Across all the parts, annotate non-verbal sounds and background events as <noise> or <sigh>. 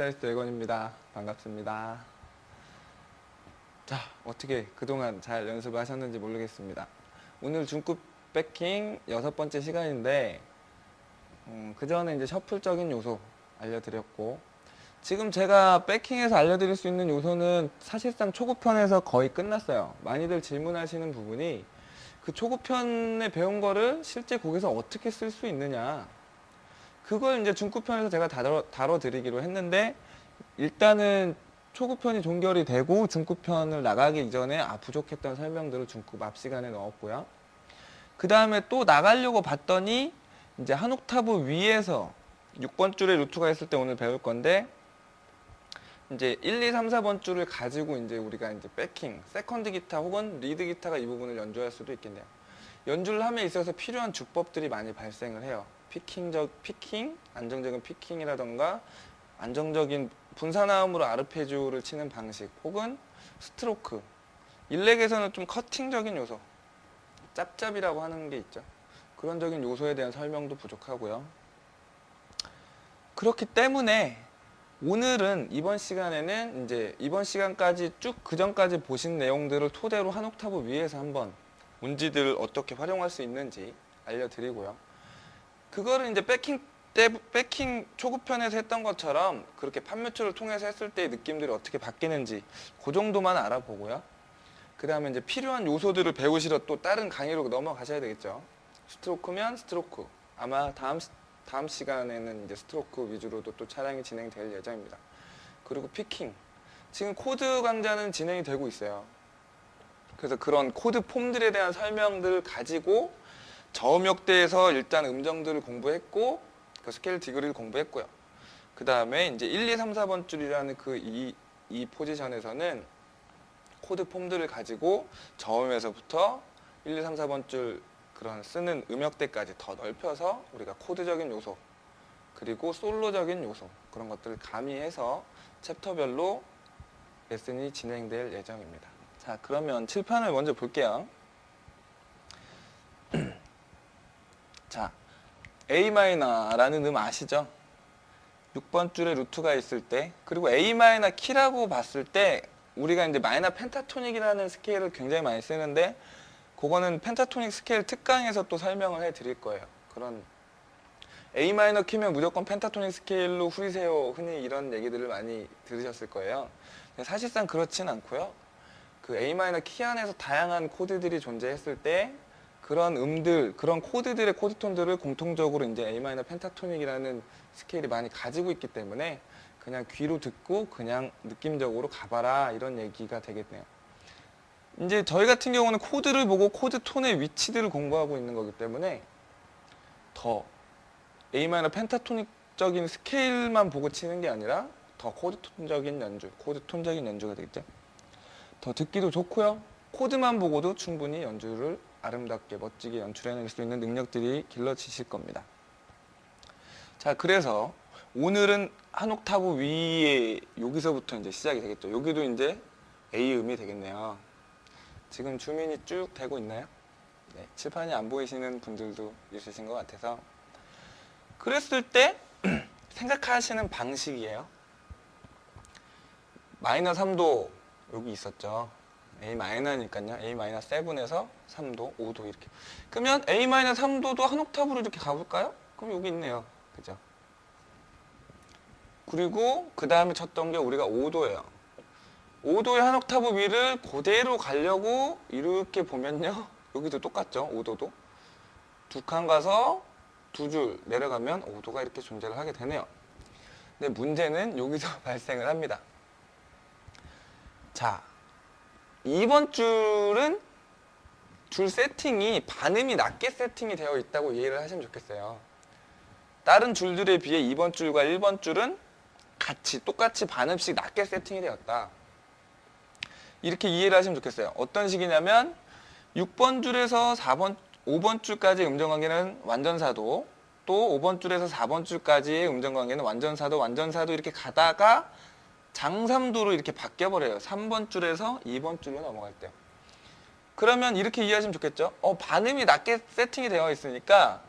기타리스트 외건입니다. 반갑습니다. 자, 어떻게 그동안 잘 연습하셨는지 모르겠습니다. 오늘 중급 백킹 여섯 번째 시간인데, 음, 그 전에 이제 셔플적인 요소 알려드렸고, 지금 제가 백킹에서 알려드릴 수 있는 요소는 사실상 초급편에서 거의 끝났어요. 많이들 질문하시는 부분이 그 초급편에 배운 거를 실제 곡에서 어떻게 쓸 수 있느냐. 그걸 이제 중급편에서 제가 다뤄, 다뤄드리기로 했는데 일단은 초급편이 종결이 되고 중급편을 나가기 이전에 아 부족했던 설명들을 중급 앞 시간에 넣었고요. 그 다음에 또 나가려고 봤더니 이제 한 옥타브 위에서 6번 줄에 루트가 있을 때 오늘 배울 건데 이제 1, 2, 3, 4번 줄을 가지고 이제 우리가 이제 백킹, 세컨드 기타 혹은 리드 기타가 이 부분을 연주할 수도 있겠네요. 연주를 함에 있어서 필요한 주법들이 많이 발생을 해요. 피킹적 피킹, 안정적인 피킹이라던가 안정적인 분사나음으로 아르페지오를 치는 방식 혹은 스트로크. 일렉에서는 좀 커팅적인 요소, 짭짭이라고 하는 게 있죠. 그런적인 요소에 대한 설명도 부족하고요. 그렇기 때문에 오늘은 이번 시간에는 이제 이번 시간까지 쭉 그 전까지 보신 내용들을 토대로 한 옥타브 위에서 한번 운지들을 어떻게 활용할 수 있는지 알려드리고요. 그거를 이제 백킹 때 백킹 초급편에서 했던 것처럼 그렇게 판매초를 통해서 했을 때의 느낌들이 어떻게 바뀌는지 그 정도만 알아보고요. 그 다음에 이제 필요한 요소들을 배우시러 또 다른 강의로 넘어가셔야 되겠죠. 스트로크면 스트로크. 아마 다음 시- 다음 시간에는 이제 스트로크 위주로도 또 촬영이 진행될 예정입니다. 그리고 피킹. 지금 코드 강좌는 진행이 되고 있어요. 그래서 그런 코드 폼들에 대한 설명들을 가지고 저음역대에서 일단 음정들을 공부했고 그 스케일 디그리를 공부했고요. 그 다음에 이제 1, 2, 3, 4번 줄이라는 그이 이 포지션에서는 코드 폼들을 가지고 저음에서부터 1, 2, 3, 4번 줄 그런 쓰는 음역대까지 더 넓혀서 우리가 코드적인 요소 그리고 솔로적인 요소 그런 것들을 가미해서 챕터별로 레슨이 진행될 예정입니다. 자 그러면 칠판을 먼저 볼게요. 자 A 마이너라는 음 아시죠? 6번 줄에 루트가 있을 때 그리고 A 마이너 키라고 봤을 때 우리가 이제 마이너 펜타토닉이라는 스케일을 굉장히 많이 쓰는데 그거는 펜타토닉 스케일 특강에서 또 설명을 해 드릴 거예요. 그런 A 마이너 키면 무조건 펜타토닉 스케일로 후리세요. 흔히 이런 얘기들을 많이 들으셨을 거예요. 사실상 그렇진 않고요. 그 A 마이너 키 안에서 다양한 코드들이 존재했을 때 그런 음들, 그런 코드들의 코드톤들을 공통적으로 이제 A 마이너 펜타토닉이라는 스케일이 많이 가지고 있기 때문에 그냥 귀로 듣고 그냥 느낌적으로 가봐라 이런 얘기가 되겠네요. 이제 저희 같은 경우는 코드를 보고 코드 톤의 위치들을 공부하고 있는 거기 때문에 더 A 마이너 펜타토닉적인 스케일만 보고 치는 게 아니라 더 코드 톤적인 연주, 코드 톤적인 연주가 되겠죠. 더 듣기도 좋고요. 코드만 보고도 충분히 연주를 아름답게 멋지게 연출해낼 수 있는 능력들이 길러지실 겁니다. 자, 그래서 오늘은 한 옥타브 위에 여기서부터 이제 시작이 되겠죠. 여기도 이제 A 음이 되겠네요. 지금 주민이 쭉 되고 있나요? 네, 칠판이 안 보이시는 분들도 있으신 것 같아서 그랬을 때 <clears throat> 생각하시는 방식이에요. 마이너 3도 여기 있었죠. A 마이너니까요. A 마이너 7에서 3도, 5도 이렇게. 그러면 A 마이너 3도도 한 옥타브로 이렇게 가볼까요? 그럼 여기 있네요. 그죠? 그리고 그 다음에 쳤던 게 우리가 5도예요. 5도의 한 옥타브 위를 그대로 가려고 이렇게 보면요. <laughs> 여기도 똑같죠. 5도도. 두 칸 가서 두 줄 내려가면 5도가 이렇게 존재를 하게 되네요. 근데 문제는 여기서 <laughs> 발생을 합니다. 자, 2번 줄은 줄 세팅이 반음이 낮게 세팅이 되어 있다고 이해를 하시면 좋겠어요. 다른 줄들에 비해 2번 줄과 1번 줄은 같이 똑같이 반음씩 낮게 세팅이 되었다. 이렇게 이해를 하시면 좋겠어요. 어떤 식이냐면 6번 줄에서 4번 5번 줄까지 음정 관계는 완전사도 또 5번 줄에서 4번 줄까지의 음정 관계는 완전사도 완전사도 이렇게 가다가 장삼도로 이렇게 바뀌어 버려요. 3번 줄에서 2번 줄로 넘어갈 때. 그러면 이렇게 이해하시면 좋겠죠? 어, 반음이 낮게 세팅이 되어 있으니까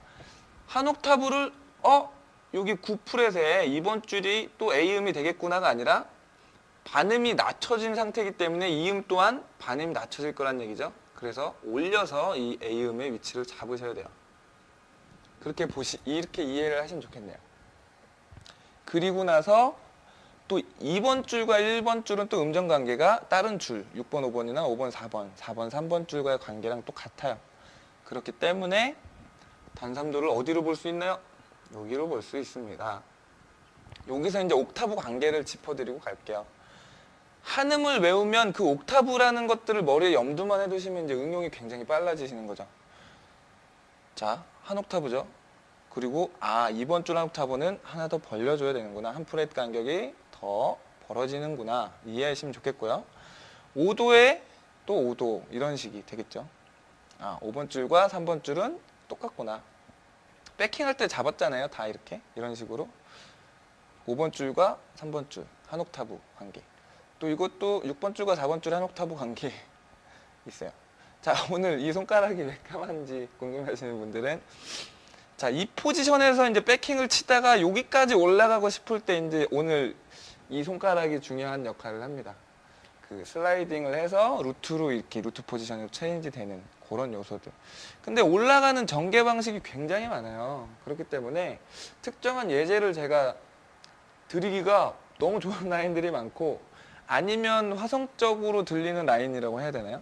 한 옥타브를 어 여기 9프렛에 이번 줄이 또 A음이 되겠구나가 아니라 반음이 낮춰진 상태이기 때문에 이음 또한 반음이 낮춰질 거란 얘기죠. 그래서 올려서 이 A음의 위치를 잡으셔야 돼요. 그렇게 보시 이렇게 이해를 하시면 좋겠네요. 그리고 나서 또 2번 줄과 1번 줄은 또 음정 관계가 다른 줄 6번, 5번이나 5번, 4번, 4번, 3번 줄과의 관계랑 또 같아요. 그렇기 때문에 단삼도를 어디로 볼 수 있나요? 여기로 볼 수 있습니다. 여기서 이제 옥타브 관계를 짚어드리고 갈게요. 한음을 외우면 그 옥타브라는 것들을 머리에 염두만 해두시면 이제 응용이 굉장히 빨라지시는 거죠. 자, 한 옥타브죠. 그리고 아 이번 줄 한 옥타브는 하나 더 벌려줘야 되는구나. 한 프렛 간격이 더 벌어지는구나. 이해하시면 좋겠고요. 5도에 또 5도 이런 식이 되겠죠. 아 5번 줄과 3번 줄은 똑같구나. 백킹할 때 잡았잖아요. 다 이렇게 이런 식으로 5번 줄과 3번 줄 한 옥타브 관계. 또 이것도 6번 줄과 4번 줄 한 옥타브 관계 <laughs> 있어요. 자 <laughs> 오늘 이 손가락이 왜 까만지 궁금하시는 분들은 자 이 포지션에서 이제 백킹을 치다가 여기까지 올라가고 싶을 때 이제 오늘 이 손가락이 중요한 역할을 합니다. 그 슬라이딩을 해서 루트로 이렇게 루트 포지션으로 체인지 되는 그런 요소들. 근데 올라가는 전개 방식이 굉장히 많아요. 그렇기 때문에 특정한 예제를 제가 드리기가 너무 좋은 <laughs> 라인들이 많고 아니면 화성적으로 들리는 라인이라고 해야 되나요?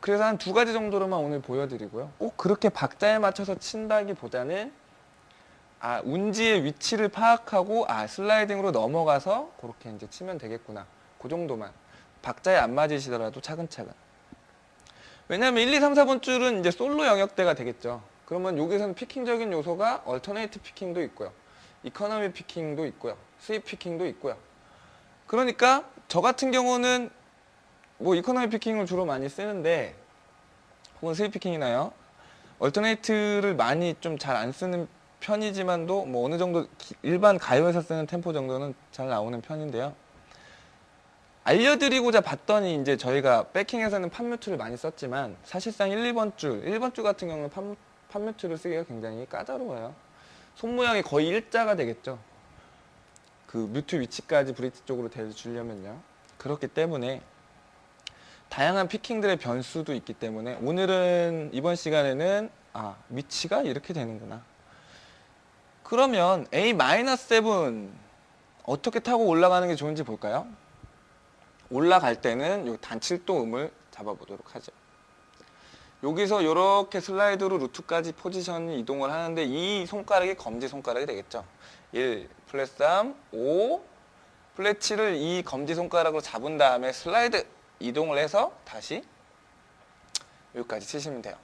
그래서 한 두 가지 정도로만 오늘 보여드리고요. 꼭 그렇게 박자에 맞춰서 친다기보다는 아 운지의 위치를 파악하고 아 슬라이딩으로 넘어가서 그렇게 이제 치면 되겠구나. 그 정도만 박자에 안 맞으시더라도 차근차근. 왜냐하면 1, 2, 3, 4번 줄은 이제 솔로 영역대가 되겠죠. 그러면 여기서는 피킹적인 요소가 얼터네이트 피킹도 있고요. 이코노미 피킹도 있고요. 수입 피킹도 있고요. 그러니까 저 같은 경우는 뭐 이코노미 피킹을 주로 많이 쓰는데 혹은 스윗 피킹이나요. 얼터네이트를 많이 좀 잘 안 쓰는 편이지만도 뭐 어느 정도 기- 일반 가요에서 쓰는 템포 정도는 잘 나오는 편인데요. 알려드리고자 봤더니 이제 저희가 백킹에서는 판뮤트를 많이 썼지만 사실상 1, 2번 줄, 1번 줄 같은 경우는 판, 판뮤트를 쓰기가 굉장히 까다로워요. 손 모양이 거의 일자가 되겠죠. 그 뮤트 위치까지 브릿지 쪽으로 대주려면요. 그렇기 때문에 다양한 피킹들의 변수도 있기 때문에 오늘은 이번 시간에는 아 위치가 이렇게 되는구나. 그러면 A-7 어떻게 타고 올라가는 게 좋은지 볼까요? 올라갈 때는 요 단칠도 음을 잡아보도록 하죠. 여기서 이렇게 슬라이드로 루트까지 포지션이 이동을 하는데 이 손가락이 검지 손가락이 되겠죠. 1, 플랫 3, 5, 플랫 7을 이 검지 손가락으로 잡은 다음에 슬라이드 이동을 해서 다시 여기까지 치시면 돼요.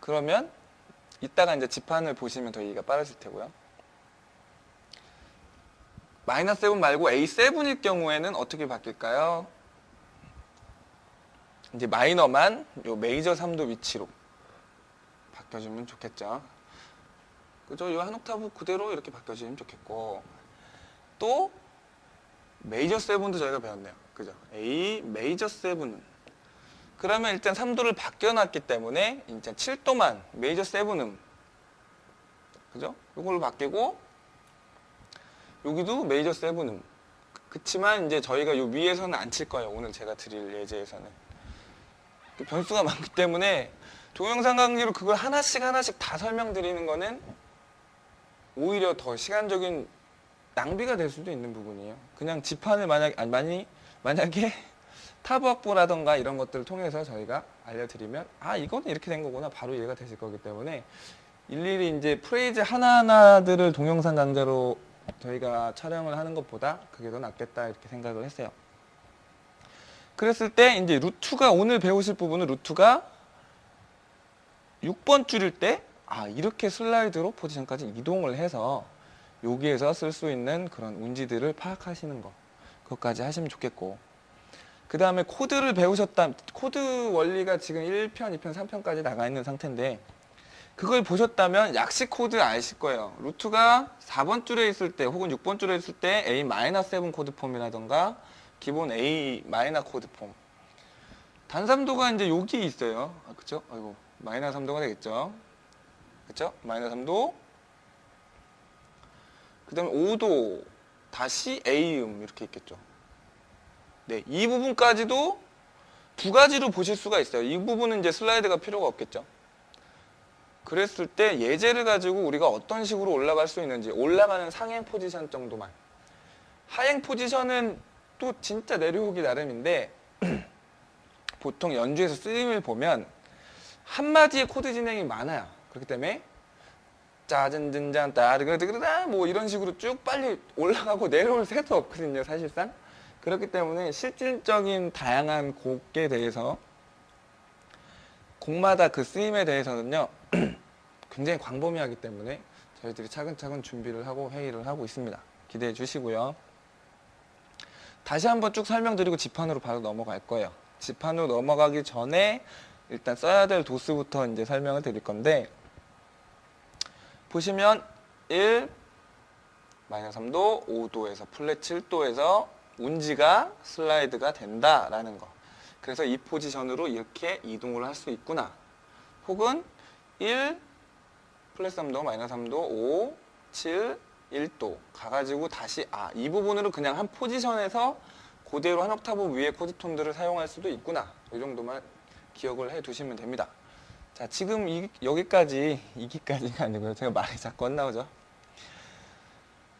그러면 이따가 이제 지판을 보시면 더 이해가 빠르실 테고요. 마이너스 7 말고 A7일 경우에는 어떻게 바뀔까요? 이제 마이너만 요 메이저 3도 위치로 바뀌어주면 좋겠죠. 그죠? 요한 옥타브 그대로 이렇게 바뀌어주면 좋겠고 또 메이저 7도 저희가 배웠네요. 그죠? A 메이저 7은 그러면 일단 3도를 바뀌어놨기 때문에 이제 7도만 메이저 7음 그죠? 요걸로 바뀌고 여기도 메이저 7음 그치만 이제 저희가 요 위에서는 안 칠 거예요. 오늘 제가 드릴 예제에서는 그 변수가 <laughs> 많기 때문에 동영상 강의로 그걸 하나씩 하나씩 다 설명드리는 거는 오히려 더 시간적인 낭비가 될 수도 있는 부분이에요. 그냥 지판을 만약 아니, 만약에 타브 확보라던가 이런 것들을 통해서 저희가 알려드리면 아 이거는 이렇게 된 거구나 바로 이해가 되실 거기 때문에 일일이 이제 프레이즈 하나하나들을 동영상 강좌로 저희가 촬영을 하는 것보다 그게 더 낫겠다 이렇게 생각을 했어요. 그랬을 때 이제 루트가 오늘 배우실 부분은 루트가 6번 줄일 때 아 이렇게 슬라이드로 포지션까지 이동을 해서 여기에서 쓸 수 있는 그런 운지들을 파악하시는 거 그것까지 하시면 좋겠고 그 다음에 코드를 배우셨다 코드 원리가 지금 1편, 2편, 3편까지 나가 있는 상태인데 그걸 보셨다면 약식 코드 아실 거예요 루트가 4번 줄에 있을 때 혹은 6번 줄에 있을 때 A-7 코드 폼이라던가 기본 A 마이너 코드 폼 단삼도가 이제 여기 있어요 아, 그쵸? 아이고 마이너 3도가 되겠죠 그쵸? 마이너 3도 그 다음에 5도 다시 A음 이렇게 있겠죠. 네, 이 부분까지도 두 가지로 보실 수가 있어요. 이 부분은 이제 슬라이드가 필요가 없겠죠. 그랬을 때 예제를 가지고 우리가 어떤 식으로 올라갈 수 있는지 올라가는 상행 포지션 정도만. 하행 포지션은 또 진짜 내려오기 나름인데 <clears throat> 보통 연주에서 쓰임을 보면 한마디의 코드 진행이 많아요. 그렇기 때문에 짜증든잔 따르그드그다 뭐 이런 식으로 쭉 빨리 올라가고 내려올 <laughs> 새도 없거든요 사실상 그렇기 때문에 실질적인 다양한 곡에 대해서 곡마다 그 쓰임에 대해서는요 <clears throat> 굉장히 광범위하기 때문에 저희들이 차근차근 준비를 하고 회의를 하고 있습니다. 기대해 주시고요. 다시 한번 쭉 설명드리고 지판으로 바로 넘어갈 거예요. 지판으로 넘어가기 전에 일단 써야 될 도수부터 이제 설명을 드릴 건데 보시면 1 마이너스 3도, 5도에서 플랫 7도에서 운지가 슬라이드가 된다라는 거. 그래서 이 포지션으로 이렇게 이동을 할 수 있구나. 혹은 1 플랫 3도, 마이너스 3도, 5, 7, 1도 가가지고 다시 아 이 부분으로 그냥 한 포지션에서 그대로 한 옥타브 위에 코드 톤들을 사용할 수도 있구나. 이 정도만 기억을 해 두시면 됩니다. 자, 지금 이, 여기까지, 이기까지가 아니고요. 제가 말이 자꾸 안 나오죠.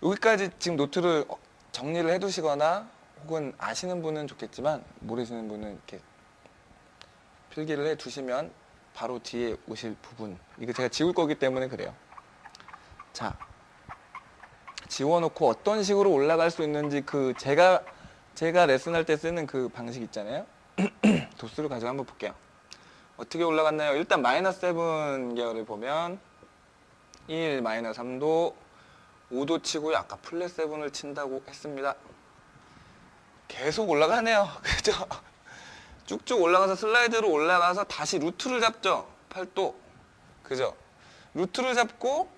여기까지 지금 노트를 어, 정리를 해 두시거나 혹은 아시는 분은 좋겠지만 모르시는 분은 이렇게 필기를 해 두시면 바로 뒤에 오실 부분. 이거 제가 지울 거기 때문에 그래요. 자, 지워놓고 어떤 식으로 올라갈 수 있는지 그 제가, 제가 레슨할 때 쓰는 그 방식 있잖아요. <clears throat> 도수를 가지고 한번 볼게요. 어떻게 올라갔나요? 일단 마이너스 7 계열을 보면 1 마이너스 3도 5도 치고요. 아까 플랫 7을 친다고 했습니다. 계속 올라가네요. <laughs> 그죠? 쭉쭉 올라가서 슬라이드로 올라가서 다시 루트를 잡죠. 8도. 그죠? 루트를 잡고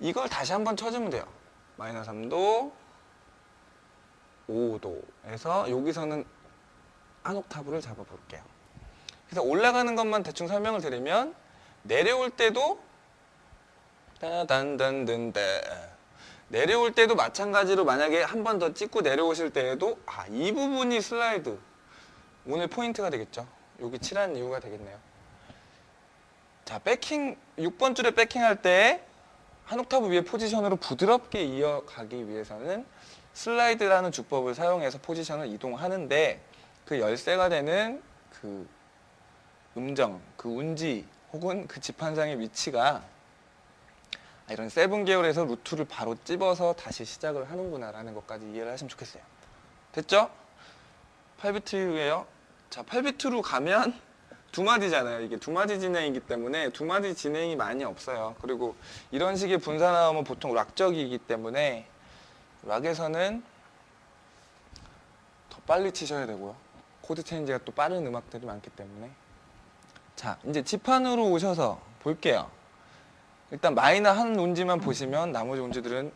이걸 다시 한번 쳐주면 돼요. 마이너스 3도 5도에서 여기서는 한 옥타브를 잡아볼게요. 그래서 올라가는 것만 대충 설명을 드리면 내려올 때도 따단단단다 내려올 때도 마찬가지로 만약에 한 번 더 찍고 내려오실 때에도 아 이 부분이 슬라이드. 오늘 포인트가 되겠죠? 여기 칠한 이유가 되겠네요. 자 백킹 6번 줄에 백킹 할 때 한 옥타브 위에 포지션으로 부드럽게 이어가기 위해서는 슬라이드라는 주법을 사용해서 포지션을 이동하는데 그 열쇠가 되는 그 음정, 그 운지 혹은 그 지판상의 위치가 아, 이런 세븐 계열에서 루트를 바로 찝어서 다시 시작을 하는구나 라는 것까지 이해를 하시면 좋겠어요. 됐죠? 8비트예요. 자, 8비트로 가면 <laughs> 두 마디잖아요. 이게 두 마디 진행이기 때문에 두 마디 진행이 많이 없어요. 그리고 이런 식의 분사 나오면 보통 락적이기 때문에 락에서는 더 빨리 치셔야 되고요. 코드 체인지가 또 빠른 음악들이 많기 때문에 자, 이제 지판으로 오셔서 볼게요. 일단 마이너 한 운지만 보시면 나머지 운지들은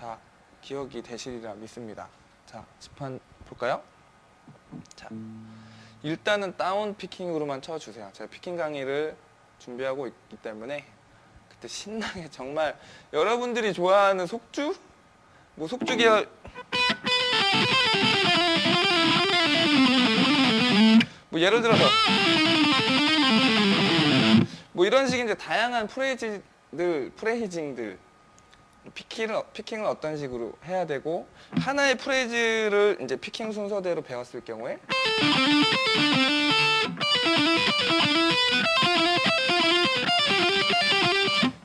다 기억이 되시리라 믿습니다. 자, 지판 볼까요? 자, 일단은 다운 피킹으로만 쳐주세요. 제가 피킹 강의를 준비하고 있기 때문에 그때 신나게 정말 여러분들이 좋아하는 속주? 뭐 속주 계열 뭐 예를 들어서 뭐 이런 식의 이제 다양한 프레이즈 들, 프레이징들 피킹을, 피킹을 어떤 식으로 해야 되고 하나의 프레이즈를 이제 피킹 순서대로 배웠을 경우에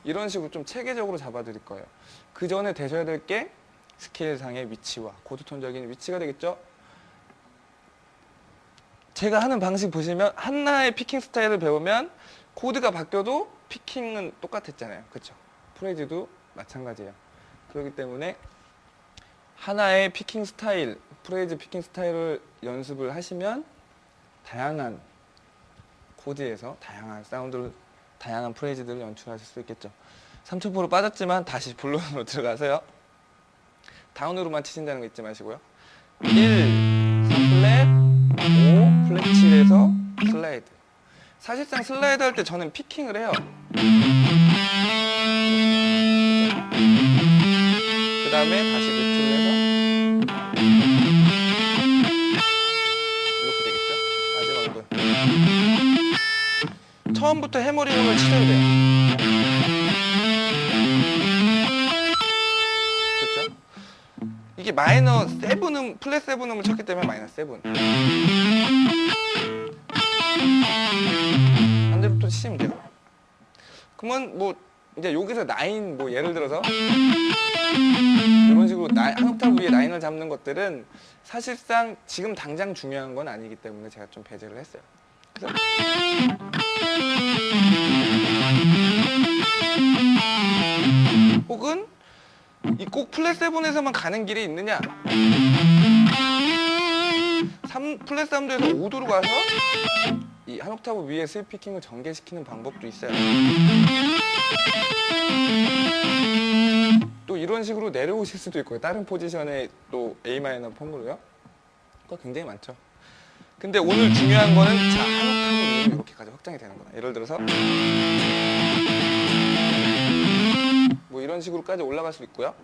이런 식으로 좀 체계적으로 잡아드릴 거예요. 그 전에 되셔야 될 게 스케일상의 위치와 고드톤적인 위치가 되겠죠. 제가 하는 방식 보시면 하나의 피킹 스타일을 배우면 코드가 바뀌어도 피킹은 똑같았잖아요. 그렇죠? 프레이즈도 마찬가지예요. 그렇기 때문에 하나의 피킹 스타일, 프레이즈 피킹 스타일을 연습을 하시면 다양한 코드에서 다양한 사운드를 다양한 프레이즈들을 연출하실 수 있겠죠. 3초포로 빠졌지만 다시 블론으로 <laughs> 들어가세요. 다운으로만 치신다는 거 잊지 마시고요. 1, 사실상 슬라이드 할 때 저는 피킹을 해요. 다음에 다시 루트를 해서 이렇게 되겠죠? 마지막 분. 처음부터 해머링을 치셔야 돼요. 그렇죠? 이게 마이너 세븐음 플랫 세븐음을 쳤기 때문에 마이너 세븐. 반대부터 치시면 돼요. 그러면 뭐 이제 여기서 나인 뭐 예를 들어서 이런 식으로 나, 한 옥타브 위에 나인을 잡는 것들은 사실상 지금 당장 중요한 건 아니기 때문에 제가 좀 배제를 했어요. 그래서 혹은 이 꼭 플랫 세븐에서만 가는 길이 있느냐? 3 플랫 3도에서 5도로 가서 이 한 옥타브 위에 스윗 피킹을 전개시키는 방법도 있어요. 또 이런 식으로 내려오실 수도 있고요. 다른 포지션에 또 A 마이너 폼으로요. 그거 굉장히 많죠. 근데 오늘 중요한 거는 자, 한 옥타브 이렇게까지 확장이 되는구나. 예를 들어서 뭐 이런 식으로까지 올라갈 수 있고요.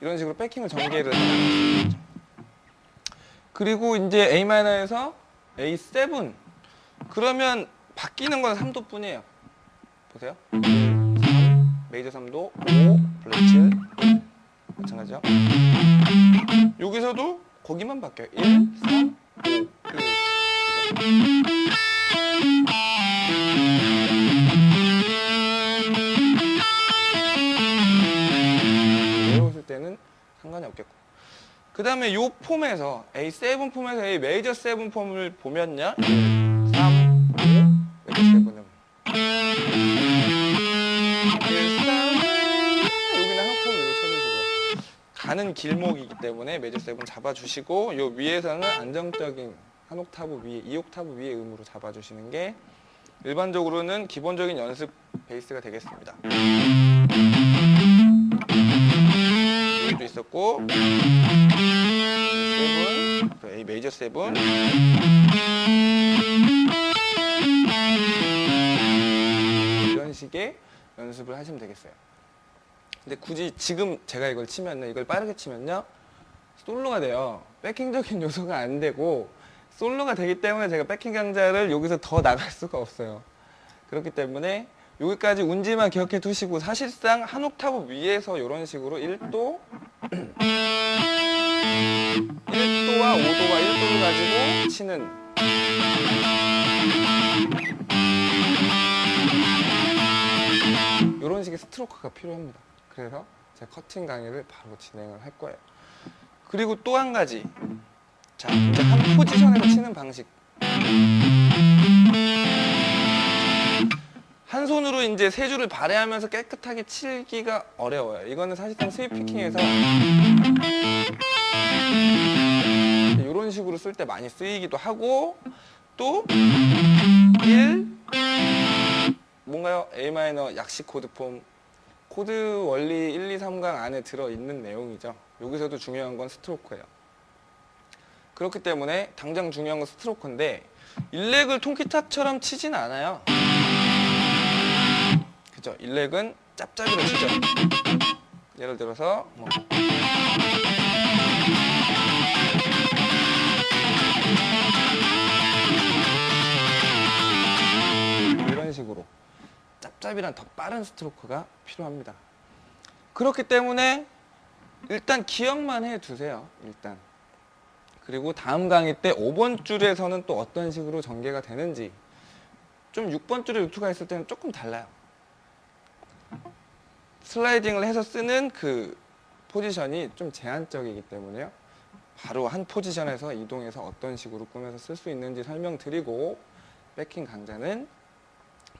이런 식으로 백킹을 전개를. 그리고 이제 A 마이너에서 A7 그러면 바뀌는 건 3도 뿐이에요. 보세요. 3, 메이저 3도, 5, 블랙 7, 1. 마찬가지죠. 여기서도 거기만 바뀌어요. 1, 3, 5, 1. 그 다음에 요 폼에서 A7 폼에서 A 메이저 7 폼을 보면요. 1, 3, 5, 메이저 7은 1, 3, 여기는 한 옥타브로 쳐주시고요. 가는 길목이기 때문에 메이저 7 잡아주시고 요 위에서는 안정적인 한 옥타브 위에 2 옥타브 위에 음으로 잡아주시는 게 일반적으로는 기본적인 연습 베이스가 되겠습니다. 여기도 있었고 A 메이저 세븐. 이런 식의 연습을 하시면 되겠어요. 근데 굳이 지금 제가 이걸 치면요, 이걸 빠르게 치면요, 솔로가 돼요. 백킹적인 <laughs> 요소가 안 되고 솔로가 되기 때문에 제가 백킹 강좌를 여기서 더 나갈 <laughs> 수가 없어요. 그렇기 때문에 여기까지 운지만 기억해 두시고 사실상 한 옥타브 위에서 이런 식으로 1도 <clears throat> 1도와 5도와 1도를 가지고 치는 이런 식의 스트로크가 필요합니다. 그래서 제가 커팅 강의를 바로 진행을 할 거예요. 그리고 또 한 가지. 자, 이제 한 포지션에서 치는 방식. 한 손으로 이제 세 줄을 발해하면서 깨끗하게 치기가 어려워요. 이거는 사실상 스윗 피킹에서 이런 식으로 쓸 때 많이 쓰이기도 하고 또 1, 뭔가요? A 마이너 약식 코드 폼 코드 원리 1, 2, 3강 안에 들어있는 내용이죠. 여기서도 중요한 건 스트로크예요. 그렇기 때문에 당장 중요한 건 스트로크인데 일렉을 통기타처럼 치진 않아요. 그죠? 일렉은 짭짭이로 치죠. 예를 들어서 뭐 짭짭이란 더 빠른 스트로크가 필요합니다. 그렇기 때문에 일단 기억만 해 두세요. 일단. 그리고 다음 강의 때 5번 줄에서는 또 어떤 식으로 전개가 되는지 좀 6번 줄에 루트가 있을 때는 조금 달라요. 슬라이딩을 해서 쓰는 그 포지션이 좀 제한적이기 때문에요. 바로 한 포지션에서 이동해서 어떤 식으로 꾸며서 쓸 수 있는지 설명드리고 백킹 강좌는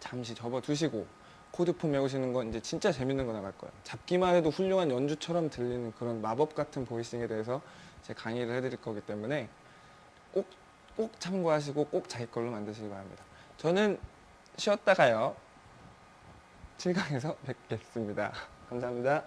잠시 접어두시고 코드폼 외우시는 건 이제 진짜 재밌는 거 나갈 거예요. 잡기만 해도 훌륭한 연주처럼 들리는 그런 마법 같은 보이싱에 대해서 제 강의를 해드릴 거기 때문에 꼭, 꼭 참고하시고 꼭 자기 걸로 만드시기 바랍니다. 저는 쉬었다가요. 7강에서 <laughs> 뵙겠습니다. 감사합니다.